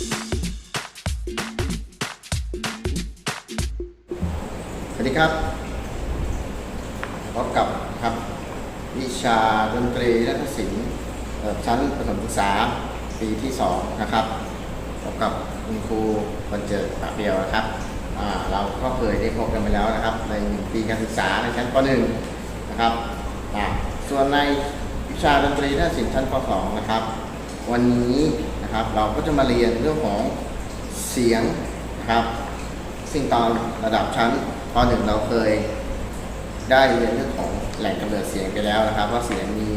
สวัสดีครับพบกับครับ วิชาดนตรีและศิลป์ชั้นประถมศึกษาปีที่สองนะครับพบกับคุณครูวันเจิดปากเดียวนะครับเราก็เคยได้พบกันไปแล้วนะครับ ในปีการศึกษาในชั้นป .1 นะครับส่วนในวิชาดนตรีและศิลป์ชั้นป .2 นะครับ วันนี้ นะครับ เราก็จะมาเรียนเรื่องของเสียงนะครับ ซึ่งตอนระดับชั้นป .1 เราเคย ได้เรียนเรื่องของแหล่งกำเนิดเสียงไปแล้วนะครับ ว่าเสียงมี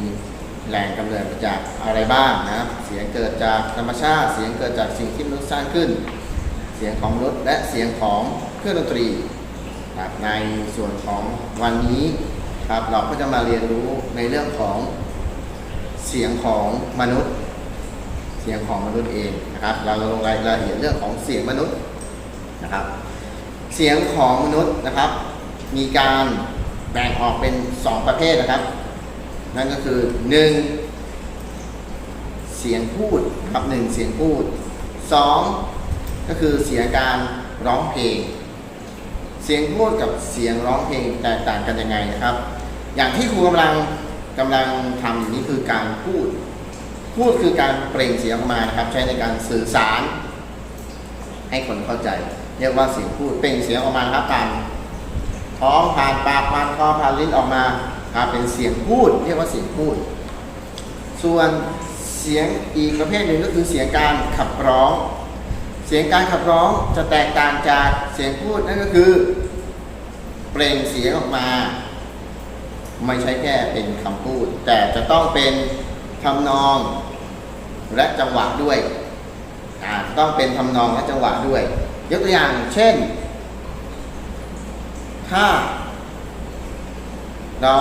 แหล่งกำเนิดมาจากอะไรบ้างนะครับ เสียงเกิดจากธรรมชาติ เสียงเกิดจากสิ่งที่มนุษย์สร้างขึ้น เสียงของมนุษย์และเสียงของเครื่องดนตรีครับในส่วนของวันนี้ครับเราก็จะมาเรียนรู้ในเรื่องของเสียงของมนุษย์ เสียงของมนุษย์เองนะครับ เราลงรายละเอียดเรื่องของเสียงมนุษย์นะครับ เสียงของมนุษย์นะครับ มีการแบ่งออกเป็น 2 ประเภทนะครับ นั่นก็คือ 1 เสียงพูดครับหนึ่งเสียงพูด 2 ก็คือเสียงการร้องเพลง เสียงพูดกับเสียงร้องเพลงแตกต่างกันยังไงนะครับ อย่างที่ครูกำลังกำลังทำอยู่นี้คือการพูด พูดคือการเปล่งเสียงออกมานะครับ ใช้ในการสื่อสาร ให้คนเข้าใจ เรียกว่าเสียงพูดเปล่งเสียงออกมาครับตามท้องผ่านปากผ่านคอผ่านลิ้นออกมาครับเป็นเสียงพูด เรียกว่าเสียงพูด ส่วนเสียงอีกประเภทหนึ่งก็คือเสียงการขับร้อง เสียงการขับร้องจะแตกต่างจากเสียงพูดนั่นก็คือ เปล่งเสียงออกมา ไม่ใช่แค่เป็นคำพูด แต่จะต้องเป็น ทำนองและจังหวะด้วยต้องเป็นทำนองและจังหวะด้วย ยกตัวอย่างเช่น ถ้า เรา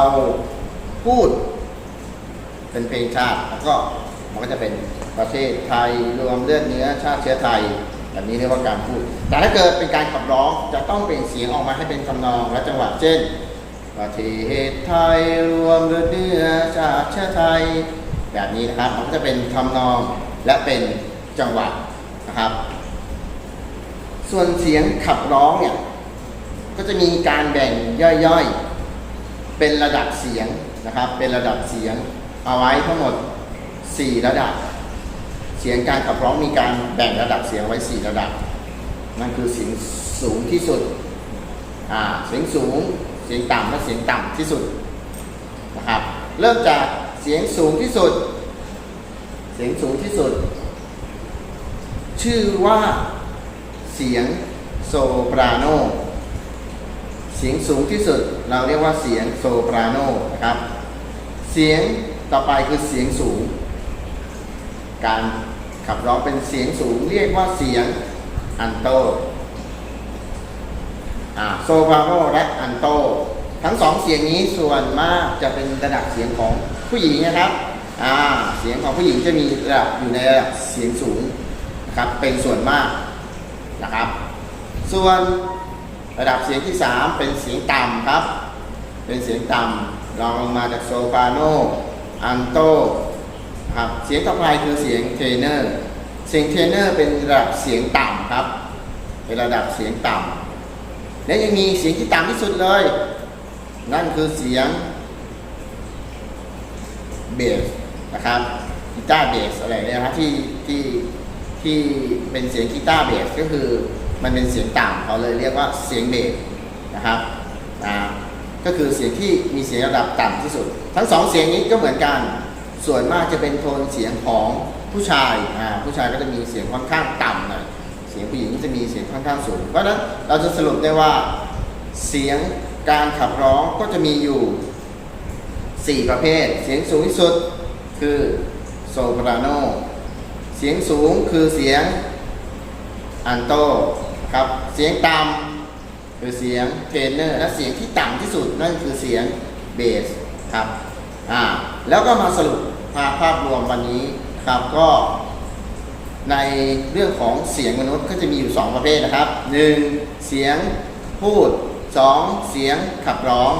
พูด เป็นเพลงชาติแล้วก็มันก็จะเป็นประเทศไทยรวมเลือดเนื้อชาติเชื้อไทยแบบนี้เรียกว่าการพูด แต่ถ้าเกิดเป็นการขับร้องจะต้องเปล่งเสียงออกมาให้เป็นทำนองและจังหวะเช่น ประเทศไทยรวมเลือดเนื้อชาติเชื้อไทย แบบนี้นะครับ มันก็จะเป็นทำนองและเป็นจังหวะนะครับ ส่วนเสียงขับร้องเนี่ยก็จะมีการแบ่งย่อยๆ เป็นระดับเสียงนะครับ เป็นระดับเสียงเอาไว้ทั้งหมด 4 ระดับ เสียงการขับร้องมีการแบ่งระดับเสียงไว้ 4 ระดับ นั่นคือเสียงสูงที่สุดอ่าเสียงสูง เสียงต่ำและเสียงต่ำที่สุดนะครับ เริ่มจาก เสียงสูงที่สุด เสียงสูงที่สุด ชื่อว่าเสียงโซปราโน เสียงสูงที่สุดเราเรียกว่าเสียงโซปราโนนะครับ เสียงต่อไปคือเสียงสูง การขับร้องเป็นเสียงสูงเรียกว่าเสียงอันโตโซปราโนและอันโต ทั้งสองเสียงนี้ส่วนมากจะเป็นระดับเสียงของ ผู้หญิงนะครับอ่าเสียงของผู้หญิงจะมีระดับอยู่ในระดับเสียงสูงนะครับเป็นส่วนมากนะครับ ส่วนระดับเสียงที่ 3 เป็นเสียงต่ำครับ เป็นเสียงต่ำรองลงมาจากโซปราโนอันโตครับเสียงต่อไปคือเสียงเทเนอร์เสียงเทเนอร์เป็นระดับเสียงต่ำครับ เป็นระดับเสียงต่ำและยังมีเสียงที่ต่ำที่สุดเลย นั่นคือเสียง เบสนะครับกีตาร์เบสอะไรเนี่ยนะครับที่ที่ที่เป็นเสียงกีตาร์เบสก็คือมันเป็นเสียงต่ำเขาเลยเรียกว่าเสียงเบสนะครับอ่าก็คือเสียงที่มีเสียงระดับต่ำที่สุด ทั้งสองเสียงนี้ก็เหมือนกัน ส่วนมากจะเป็นโทนเสียงของผู้ชายอ่าผู้ชายก็จะมีเสียงค่อนข้างต่ำหน่อยเสียงผู้หญิงจะมีเสียงค่อนข้างสูง เพราะนั้นเราจะสรุปได้ว่าเสียงการขับร้องก็จะมีอยู่ 4 ประเภท เสียงสูงที่สุดคือโซปราโน เสียงสูงคือเสียงอันโตครับ เสียงต่ำคือเสียงเทนเนอร์ และเสียงที่ต่ำที่สุดนั่นคือเสียงเบสครับ อ่า แล้วก็มาสรุปภาพภาพรวมวันนี้ครับก็ในเรื่องของเสียงมนุษย์ก็จะมีอยู่ 2 ประเภทนะครับ 1. เสียงพูด 2. เสียงขับร้อง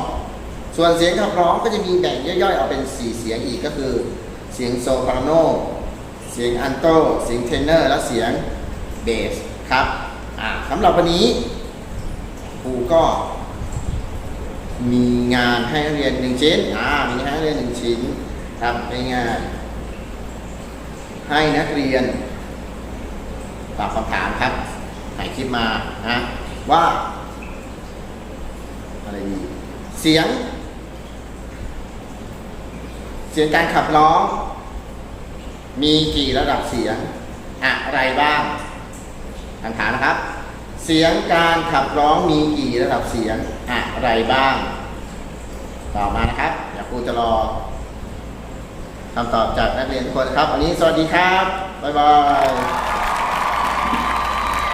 ส่วนเสียงขับร้องก็จะมีแบ่งย่อยๆออกเป็น 4 เสียงอีกก็คือ เสียงโซปราโน เสียงอันโต เสียงเทนเนอร์ และเสียงเบสครับสำหรับวันนี้ครูก็มีงานให้นักเรียนหนึ่งชิ้นอ่ามีงานให้นักเรียนหนึ่งชิ้นครับง่ายๆให้นักเรียนตอบคำถามครับถ่ายคลิปมานะว่าอะไรดีเสียง เสียงการขับร้อง มีกี่ระดับเสียงอะไรบ้างคำถามนะครับ เสียงการขับร้องมีกี่ระดับเสียงอะไรบ้าง ต่อมานะครับเดี๋ยวครูจะรอคำตอบจากนักเรียนทุกคนครับ วันนี้สวัสดีครับ บ๊ายบาย